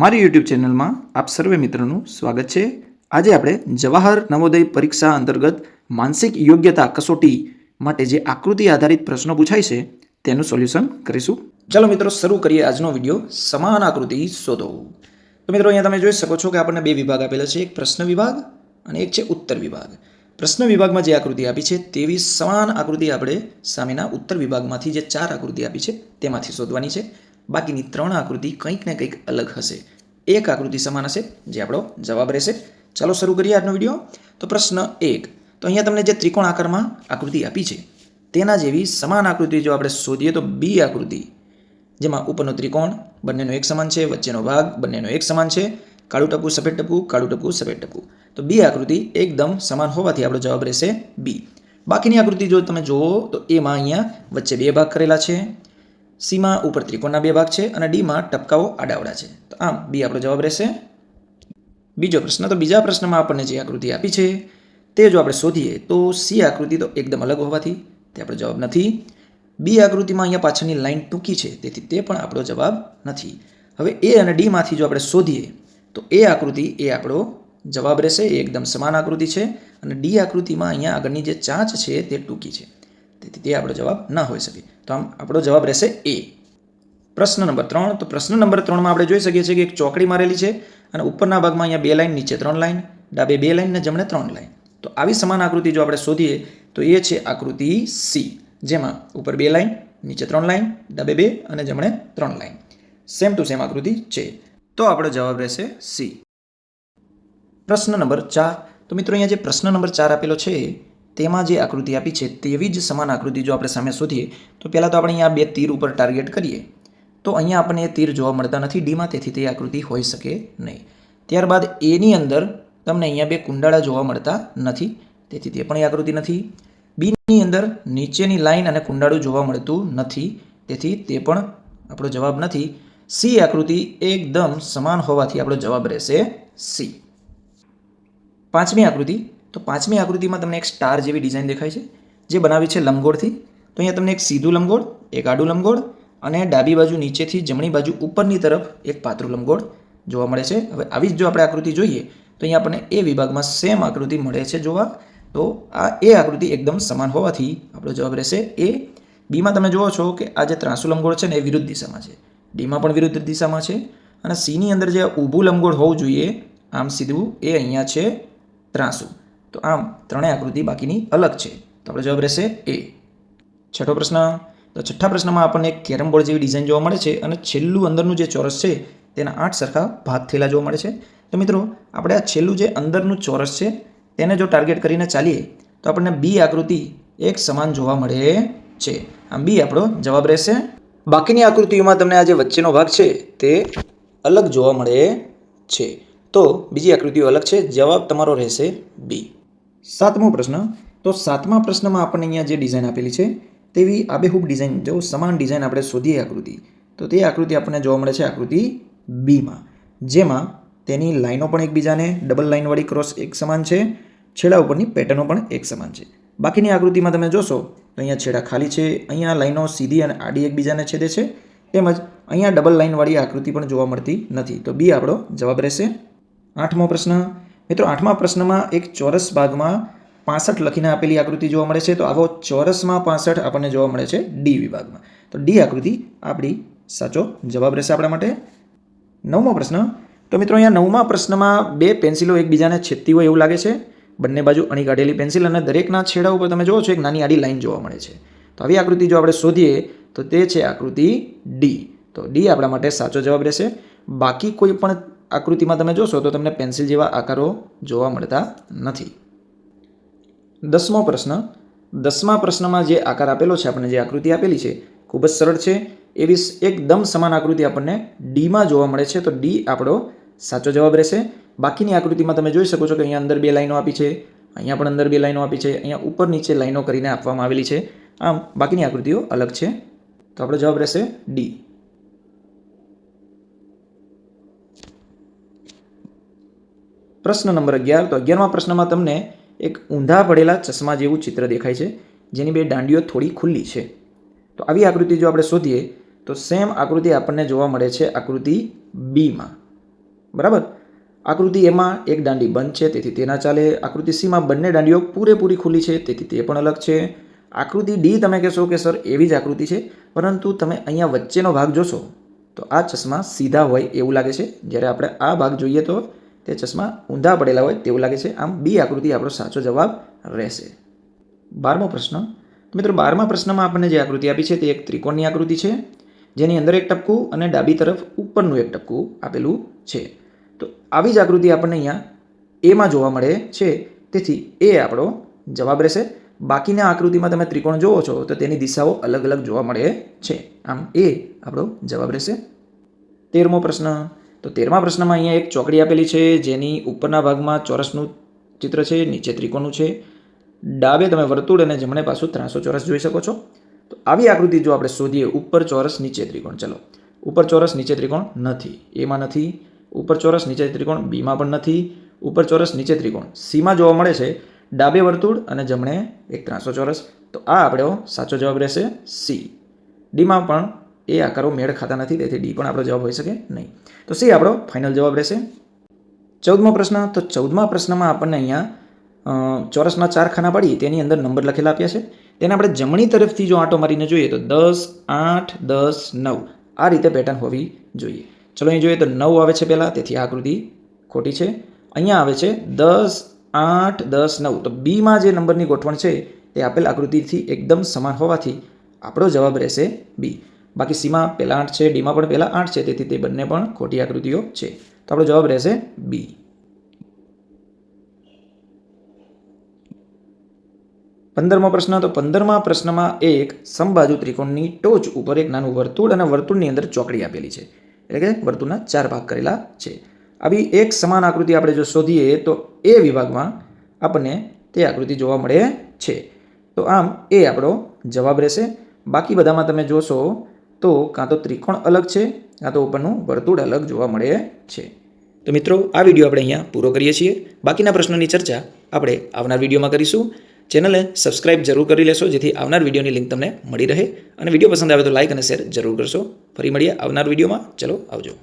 મારી યુટ્યુબ ચેનલમાં આપ સર્વે મિત્રોનું સ્વાગત છે. આજે આપણે જવાહર નવોદય પરીક્ષા અંતર્ગત માનસિક યોગ્યતા કસોટી માટે જે આકૃતિ આધારિત પ્રશ્નો પૂછાય છે, તેનું સોલ્યુશન કરીશું. ચાલો મિત્રો, શરૂ કરીએ આજનો વીડિયો. સમાન આકૃતિ શોધો. તો મિત્રો, અહીંયા તમે જોઈ શકો છો કે આપણને બે વિભાગ આપેલા છે. એક પ્રશ્ન વિભાગ અને એક છે ઉત્તર વિભાગ. પ્રશ્ન વિભાગમાં જે આકૃતિ આપી છે, તેવી સમાન આકૃતિ આપણે સામેના ઉત્તર વિભાગમાંથી જે ચાર આકૃતિ આપી છે, તેમાંથી શોધવાની છે. બાકીની ત્રણ આકૃતિ કંઈક ને કંઈક અલગ હશે. એક આકૃતિ સમાન હશે, જે આપણો જવાબ રહેશે. ચાલો શરૂ કરીએ આજનો વીડિયો. તો પ્રશ્ન એક. તો અહીંયા તમને જે ત્રિકોણ આકારમાં આકૃતિ આપી છે, તેના જેવી સમાન આકૃતિ જો આપણે શોધીએ તો બી આકૃતિ, જેમાં ઉપરનો ત્રિકોણ બંનેનો એક સમાન છે, વચ્ચેનો ભાગ બંનેનો એક સમાન છે, કાળું ટપકું સફેદ ટપકું કાળું ટપકું સફેદ ટપકું તો બી આકૃતિ એકદમ સમાન હોવાથી આપણો જવાબ રહેશે બી. બાકીની આકૃતિ જો તમે જુઓ તો એમાં અહીંયા વચ્ચે બે ભાગ કરેલા છે. સીમાં ઉપર ત્રિકોણના બે ભાગ છે અને ડીમાં ટપકાઓ આડાવડા છે. તો આમ, બી આપણો જવાબ રહેશે. બીજો પ્રશ્ન, તો બીજા પ્રશ્નમાં આપણને જે આકૃતિ આપી છે, તે જો આપણે શોધીએ, તો સી આકૃતિ તો એકદમ અલગ હોવાથી તે આપણો જવાબ નથી. બી આકૃતિમાં અહીંયા પાછળની લાઈન ટૂંકી છે, તેથી તે પણ આપણો જવાબ નથી. હવે એ અને ડીમાંથી જો આપણે શોધીએ, તો એ આકૃતિ એ આપણો જવાબ રહેશે. એ એકદમ સમાન આકૃતિ છે અને ડી આકૃતિમાં અહીંયા આગળની જે ચાંચ છે તે ટૂંકી છે. તેથી તે આપણો જવાબ ન હોઈ શકે. તો આમ આપણો જવાબ રહેશે એ. પ્રશ્ન નંબર ત્રણ. તો પ્રશ્ન નંબર ત્રણમાં આપણે જોઈ શકીએ છીએ કે એક ચોકડી મારેલી છે અને ઉપરના ભાગમાં અહીંયા બે લાઈન, નીચે ત્રણ લાઇન ડાબે બે લાઇન ને જમણે ત્રણ લાઇન તો આવી સમાન આકૃતિ જો આપણે શોધીએ, તો એ છે આકૃતિ સી, જેમાં ઉપર બે લાઈન, નીચે ત્રણ લાઈન, ડાબે બે અને જમણે ત્રણ લાઈન. સેમ ટુ સેમ આકૃતિ છે. તો આપણો જવાબ રહેશે સી. પ્રશ્ન નંબર ચાર. તો મિત્રો અહીંયા જે પ્રશ્ન નંબર ચાર આપેલો છે તેમાં જે આકૃતિ આપી છે તેવી જ સમાન આકૃતિ જો આપણે સામે શોધીએ, તો પહેલાં તો આપણે અહીંયા બે તીર ઉપર ટાર્ગેટ કરીએ. તો અહીંયા આપણને એ તીર જોવા મળતા નથી ડીમાં તેથી તે આકૃતિ હોઈ શકે નહીં. ત્યારબાદ એની અંદર તમને અહીંયા બે કુંડાળા જોવા મળતા નથી, તેથી તે પણ એ આકૃતિ નથી. બીની અંદર નીચેની લાઈન અને કુંડાળું જોવા મળતું નથી, તેથી તે પણ આપણો જવાબ નથી. સી આકૃતિ એકદમ સમાન હોવાથી આપણો જવાબ રહેશે સી પાંચમી આકૃતિ. તો પાંચમી આકૃતિમાં તમને એક સ્ટાર જેવી ડિઝાઇન દેખાય છે, જે બનાવી છે લંબગોળથી. તો અહીંયા તમને એક સીધું લંબગોળ, એક આડું લંબગોળ અને ડાબી બાજુ નીચેથી જમણી બાજુ ઉપરની તરફ એક પાતળું લંબગોળ જોવા મળે છે. હવે આવી જ જો આપણે આકૃતિ જોઈએ, તો અહીંયા આપણને એ વિભાગમાં સેમ આકૃતિ મળે છે જોવા. તો આ એ આકૃતિ એકદમ સમાન હોવાથી આપણો જવાબ રહેશે એ. બીમાં તમે જુઓ છો કે આ જે ત્રાંસુ લંબગોળ છે ને, એ વિરુદ્ધ દિશામાં છે. ડીમાં પણ વિરુદ્ધ દિશામાં છે અને સીની અંદર જે ઊભું લંબગોળ હોવું જોઈએ, આમ સીધું એ અહીંયા છે ત્રાસુ. તો આમ ત્રણેય આકૃતિ બાકીની અલગ છે. તો આપણો જવાબ રહેશે એ છઠ્ઠો પ્રશ્ન. તો છઠ્ઠા પ્રશ્નમાં આપણને એક કેરમ બોર્ડ જેવી ડિઝાઇન જોવા મળે છે અને છેલ્લું અંદરનું જે ચોરસ છે તેના આઠ સરખા ભાગ થયેલા જોવા મળે છે. તો મિત્રો, આપણે આ છેલ્લું જે અંદરનું ચોરસ છે તેને જો ટાર્ગેટ કરીને ચાલીએ, તો આપણને બી આકૃતિ એક સમાન જોવા મળે છે. આમ બી આપણો જવાબ રહેશે. બાકીની આકૃતિઓમાં તમને આ જે વચ્ચેનો ભાગ છે તે અલગ જોવા મળે છે. તો બીજી આકૃતિઓ અલગ છે. જવાબ તમારો રહેશે બી સાતમો પ્રશ્ન. તો સાતમા પ્રશ્નમાં આપણને અહીંયા જે ડિઝાઇન આપેલી છે, તેવી આબેહૂબ ડિઝાઇન જો સમાન ડિઝાઇન આપણે શોધીએ આકૃતિ, તો તે આકૃતિ આપણને જોવા મળે છે આકૃતિ બીમાં. જેમાં તેની લાઈનો પણ એકબીજાને ડબલ લાઇનવાળી ક્રોસ એક સમાન છે, છેડા ઉપરની પેટર્નો પણ એક સમાન છે. બાકીની આકૃતિમાં તમે જોશો, તો અહીંયા છેડા ખાલી છે, અહીંયા લાઈનો સીધી અને આડી એકબીજાને છેદે છે, તેમજ અહીંયા ડબલ લાઇનવાળી આકૃતિ પણ જોવા મળતી નથી. તો બી આપણો જવાબ રહેશે આઠમો પ્રશ્ન. મિત્રો, આઠમા પ્રશ્નમાં એક ચોરસ ભાગમાં પાસઠ લખીને આપેલી આકૃતિ જોવા મળે છે. તો આવો ચોરસમાં પાસઠ આપણને જોવા મળે છે ડી વિભાગમાં. તો ડી આકૃતિ આપણી સાચો જવાબ રહેશે આપણા માટે. નવમો પ્રશ્ન. તો મિત્રો, અહીંયા નવમા પ્રશ્નમાં બે પેન્સિલો એકબીજાને છેદતી હોય એવું લાગે છે. બંને બાજુ અણી કાઢેલી પેન્સિલ અને દરેકના છેડા ઉપર તમે જુઓ છો, એક નાની આડી લાઈન જોવા મળે છે. તો આવી આકૃતિ જો આપણે શોધીએ, તો તે છે આકૃતિ ડી તો ડી આપણા માટે સાચો જવાબ રહેશે. બાકી કોઈ પણ આકૃતિમાં તમે જોશો તો તમને પેન્સિલ જેવા આકારો જોવા મળતા નથી. દસમો પ્રશ્ન. દસમા પ્રશ્નમાં જે આકાર આપેલો છે, આપણને જે આકૃતિ આપેલી છે, ખૂબ જ સરળ છે. એવી એકદમ સમાન આકૃતિ આપણને ડીમાં જોવા મળે છે, તો ડી આપણો સાચો જવાબ રહેશે. બાકીની આકૃતિમાં તમે જોઈ શકો છો કે અહીંયા અંદર બે લાઈનો આપી છે, અહીંયા પણ અંદર બે લાઈનો આપી છે, અહીંયા ઉપર નીચે લાઈનો કરીને આપવામાં આવેલી છે. આમ, બાકીની આકૃતિઓ અલગ છે. તો આપણો જવાબ રહેશે ડી. પ્રશ્ન નંબર અગિયાર. તો અગિયારમાં પ્રશ્નમાં તમને એક ઊંધા પડેલા ચશ્મા જેવું ચિત્ર દેખાય છે, જેની બે દાંડીઓ થોડી ખુલ્લી છે. તો આવી આકૃતિ જો આપણે શોધીએ, તો સેમ આકૃતિ આપણને જોવા મળે છે આકૃતિ બીમાં. બરાબર? આકૃતિ એમાં એક દાંડી બંધ છે, તેથી તે ના ચાલે આકૃતિ સીમાં બંને દાંડીઓ પૂરેપૂરી ખુલ્લી છે, તેથી તે પણ અલગ છે. આકૃતિ ડી તમે કહેશો કે સર, એવી જ આકૃતિ છે, પરંતુ તમે અહીંયા વચ્ચેનો ભાગ જોશો, તો આ ચશ્મા સીધા હોય એવું લાગે છે. જ્યારે આપણે આ ભાગ જોઈએ તો તે ચશ્મા ઊંધા પડેલા હોય તેવું લાગે છે. આમ બી આકૃતિ આપણો સાચો જવાબ રહેશે. બારમો પ્રશ્ન. મિત્રો, બારમા પ્રશ્નમાં આપણને જે આકૃતિ આપી છે તે એક ત્રિકોણની આકૃતિ છે, જેની અંદર એક ટપકું અને ડાબી તરફ ઉપરનું એક ટપકું આપેલું છે. તો આવી જ આકૃતિ આપણને અહીંયા એમાં જોવા મળે છે. તેથી એ આપણો જવાબ રહેશે. બાકીના આકૃતિમાં તમે ત્રિકોણ જોવો છો તો તેની દિશાઓ અલગ અલગ જોવા મળે છે. આમ એ આપણો જવાબ રહેશે. તેરમો પ્રશ્ન. તો તેરમા પ્રશ્નમાં અહીંયા એક ચોકડી આપેલી છે, જેની ઉપરના ભાગમાં ચોરસનું ચિત્ર છે, નીચે ત્રિકોણનું છે. ડાબે તમે વર્તુળ અને જમણે પાછું ત્રણસો ચોરસ જોઈ શકો છો. તો આવી આકૃતિ જો આપણે શોધીએ, ઉપર ચોરસ, નીચે ત્રિકોણ. ચલો, ઉપર ચોરસ, નીચે ત્રિકોણ નથી. એમાં નથી. ઉપર ચોરસ, નીચે ત્રિકોણ બીમાં પણ નથી. ઉપર ચોરસ, નીચે ત્રિકોણ. સીમાં જોવા મળે છે, ડાબે વર્તુળ અને જમણે એક ત્રણસો ચોરસ. તો આ આપણો સાચો જવાબ રહેશે સી. ડીમાં પણ એ આકારો મેળ ખાતા નથી, તેથી ડી પણ આપણો જવાબ હોઈ શકે નહીં. તો સી આપણો ફાઇનલ જવાબ રહેશે. ચૌદમો પ્રશ્ન, તો ચૌદમા પ્રશ્નમાં આપણને અહીંયા ચોરસના ચાર ખાના પાડી, તેની અંદર નંબર લખેલા આપ્યા છે. તેને આપણે જમણી તરફથી જો આંટો મારીને જોઈએ, તો દસ, આઠ, દસ, નવ, આ રીતે પેટર્ન હોવી જોઈએ. ચલો અહીં જોઈએ, તો નવ આવે છે પહેલાં, તેથી આ આકૃતિ ખોટી છે. અહીંયા આવે છે દસ, આઠ, દસ, નવ, તો બીમાં જે નંબરની ગોઠવણ છે, તે આપેલ આકૃતિથી એકદમ સમાન હોવાથી આપણો જવાબ રહેશે બી બાકી સીમાં પહેલાં આઠ છે, ડીમાં પણ પહેલાં આઠ છે, તેથી તે બંને પણ ખોટી આકૃતિઓ છે. તો આપણો જવાબ રહેશે બી પંદરમો પ્રશ્ન, તો પંદરમા પ્રશ્નમાં એક સમબાજુ ત્રિકોણની ટોચ ઉપર એક નાનું વર્તુળ અને વર્તુળની અંદર ચોકડી આપેલી છે. એટલે કે વર્તુળના ચાર ભાગ કરેલા છે. આવી એક સમાન આકૃતિ આપણે જો શોધીએ, તો એ વિભાગમાં આપણને તે આકૃતિ જોવા મળે છે. તો આમ એ આપણો જવાબ રહેશે. બાકી બધામાં તમે જોશો તો કાં તો ત્રિકોણ અલગ છે, કાં તો ઉપરનું વર્તુળ અલગ જોવા મળે છે. તો મિત્રો, આ વીડિયો આપણે અહીંયા પૂરો કરીએ છીએ. બાકીના પ્રશ્નોની ચર્ચા આપણે આવનાર વિડીયોમાં કરીશું. ચેનલને સબસ્ક્રાઇબ જરૂર કરી લેશો, જેથી આવનાર વિડીયોની લિંક તમને મળી રહે. અને વીડિયો પસંદ આવે તો લાઇક અને શેર જરૂર કરશો. ફરી મળીએ આવનાર વિડીયોમાં. ચલો આવજો.